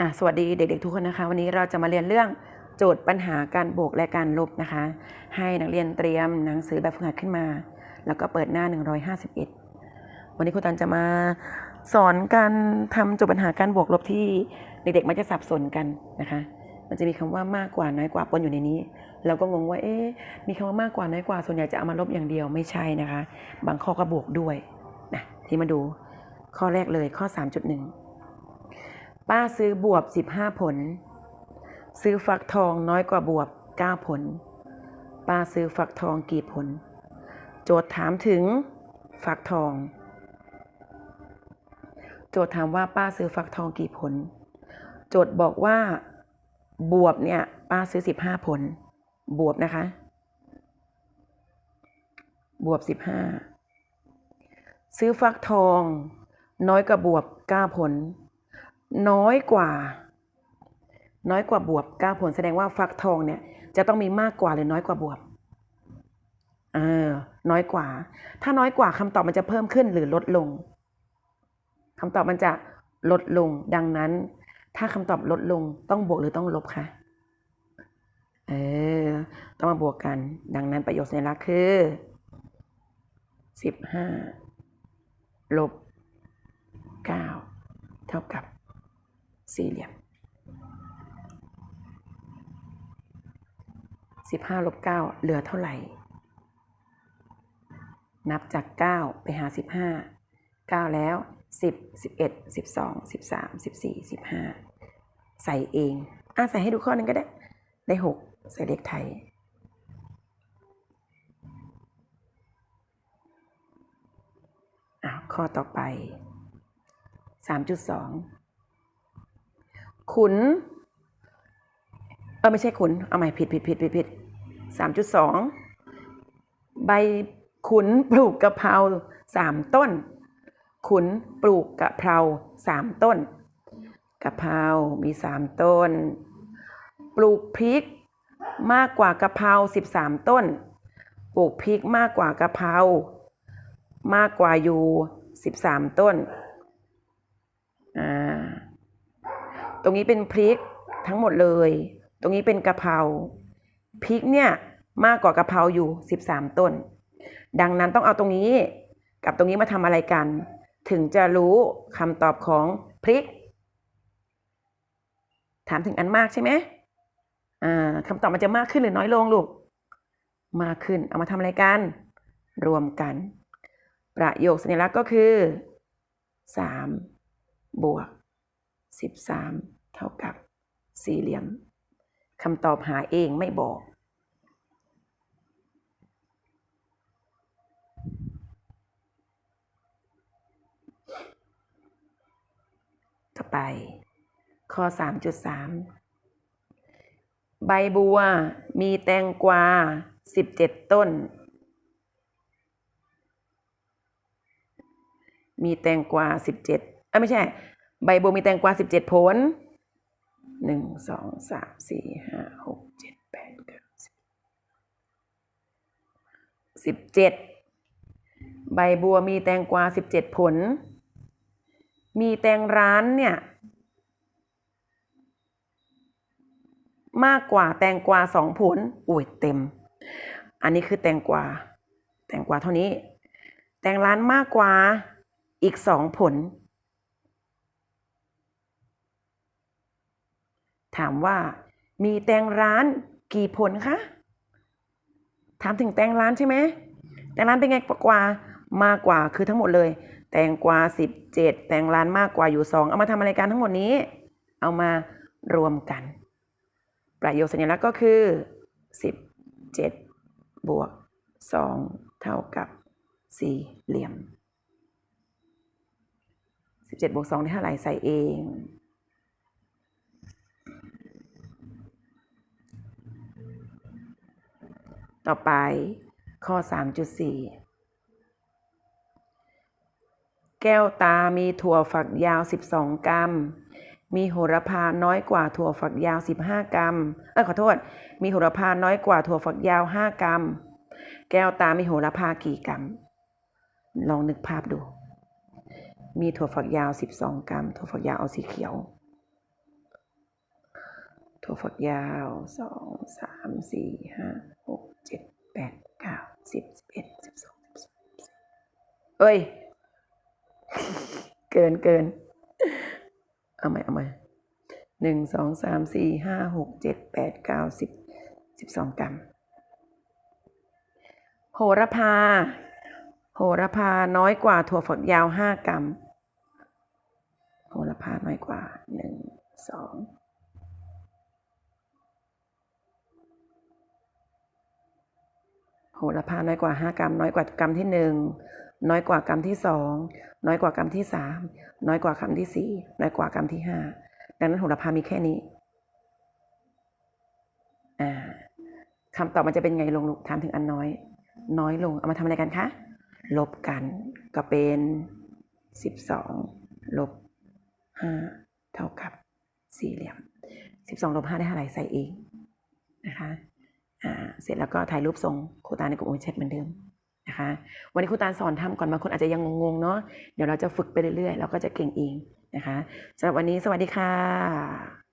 อะสวัสดีเด็กๆทุกคนนะคะ วันนี้เราจะมาเรียนเรื่องโจทย์ปัญหาการบวกและการลบนะคะ ให้นักเรียนเตรียมหนังสือแบบฝึกหัดขึ้นมา แล้วก็เปิดหน้า 151 วันนี้ครูตันจะมาสอนการทำโจทย์ปัญหาการบวกลบที่เด็กๆมักจะสับสนกันนะคะ มันจะมีคำว่ามากกว่าน้อยกว่าปนอยู่ในนี้ เราก็งงว่าเอ๊ะมีคำว่ามากกว่าน้อยกว่าส่วนใหญ่จะเอามาลบอย่างเดียวไม่ใช่นะคะ บางข้อก็บวกด้วยนะที่มาดูข้อแรกเลยข้อ 3.1 ป้าซื้อบวบ 15 ผล ซื้อฟักทองน้อยกว่าบวบ 9 ผล ป้าซื้อฟักทองกี่ผล โจทย์ถามถึงฟักทอง โจทย์ถามว่าป้าซื้อฟักทองกี่ผล โจทย์บอกว่าบวบเนี่ยป้าซื้อ 15 ผล บวบนะคะ บวบ 15 ซื้อฟักทอง น้อยกว่าบวบ 9 ผล น้อยกว่า น้อยกว่าบวบ9ผลแสดงว่าฟักทองเนี่ยจะต้องมีมากกว่าหรือน้อยกว่าบวบเออน้อยกว่า ถ้าน้อยกว่าคำตอบมันจะเพิ่มขึ้นหรือลดลงคำตอบมันจะลดลง ดังนั้น ถ้าคำตอบลดลงต้องบวกหรือต้องลบคะเออต้องมาบวกกัน ดังนั้นประโยคสัญลักคือสิบห้าลบเก้าเท่ากับ สี่เหลี่ยมสิบห้าลบเก้าเหลือเท่าไหร่ นับจากเก้าไปหาสิบห้าเก้าแล้วสิบสิบเอ็ดสิบสองสิบสามสิบสี่สิบห้าใส่เองอะใส่ให้ดูข้อนึงก็ได้ ได้หกใส่เลขไทยอะข้อต่อไปสามจุดสอง ขุน เออไม่ใช่ขุน เอาใหม่ผิดผิดผิดผิดผิดสามจุดสองใบขุนปลูกกะเพราสามต้น ขุนปลูกกะเพราสามต้นกะเพรามีสามต้น ปลูกพริกมากกว่ากะเพราสิบสามต้น ปลูกพริกมากกว่ากะเพรามากกว่าอยู่สิบสามต้น อ่า ตรงนี้เป็นพริกทั้งหมดเลย ตรงนี้เป็นกะเพราพริกเนี่ยมากกว่ากะเพราอยู่สิบสามต้น ดังนั้นต้องเอาตรงนี้กับตรงนี้มาทำอะไรกัน ถึงจะรู้คำตอบของพริก ถามถึงอันมากใช่ไหมคำตอบมันจะมากขึ้นหรือน้อยลงลูก มากขึ้น เอามาทำอะไรกัน รวมกัน ประโยคสัญลักษณ์ก็คือสามบวกสิบสาม เท่ากับสี่เหลี่ยมคำตอบหาเองไม่บอก ต่อไป ข้อ 3.3 ใบบัวมีแตงกวา 17 ต้น มีแตงกวา 17เอ้ยไม่ใช่ ใบบัวมีแตงกวา 17 ผล 1 2 3 4 5 6 7 8 9 10 17ใบบัวมีแตงกวา17ผล มีแตงร้านเนี่ยมากกว่าแตงกวาสองผลอุ้ยเต็ม อันนี้คือแตงกวา แตงกวาเท่านี้ แตงร้านมากกว่าอีกสองผล ถามว่ามีแตงร้านกี่ผลคะ ถามถึงแตงร้านใช่ไหม แตงร้านเป็นไงกว่ามากกว่าคือทั้งหมดเลย แตงกวาสิบเจ็ดแตงร้านมากกว่าอยู่สองเอามาทำอะไรกันทั้งหมดนี้ เอามารวมกัน ประโยคสัญลักษณ์ก็คือสิบเจ็ดบวกสองเท่ากับสี่เหลี่ยมสิบเจ็ดบวกสองได้เท่าไหร่ใส่เอง ต่อไปข้อ 3.4 แก้วตามีถั่วฝักยาว 12 กรัม มีโหระพาน้อยกว่าถั่วฝักยาว 15 กรัม เออขอโทษ มีโหระพาน้อยกว่าถั่วฝักยาว 5 กรัม แก้วตามีโหระพากี่กรัม ลองนึกภาพดู มีถั่วฝักยาว 12 กรัม ถั่วฝักยาวเอาสีเขียว ถั่วฝักยาว 2 3 4 5 สิบสิบเอ็ดสิบสองสิบสามสิบเอ้ย เกินเกิน เอาใหม่เอาใหม่หนึ่งสองสามสี่ห้าหกเจ็ดแปดเก้าสิบสิบสองกรัมโหระพา โหระพาน้อยกว่าถั่วฝักยาวห้ากรัม โหระพาน้อยกว่าหนึ่งสอง โหระพาน้อยกว่าห้ากรัม น้อยกว่ากรัมที่หนึ่งน้อยกว่ากรัมที่สองน้อยกว่ากรัมที่สามน้อยกว่ากรัมที่สี่น้อยกว่ากรัมที่ห้าดังนั้นโหระพามีแค่นี้อ่าคำตอบมันจะเป็นไงลงลูกถามถึงอันน้อย น้อยลง เอามาทำอะไรกันคะ ลบกันก็เป็นสิบสองลบห้าเท่ากับสี่เหลี่ยมสิบสองลบห้าได้เท่าไหร่ใส่เองนะคะ เสร็จแล้วก็ถ่ายรูปส่งครูตาในกลุ่มโอเชตเหมือนเดิมนะคะ วันนี้ครูตาสอนทำก่อนบางคนอาจจะยังงงๆเนาะเดี๋ยวเราจะฝึกไปเรื่อยๆเราก็จะเก่งเองนะคะสำหรับวันนี้สวัสดีค่ะ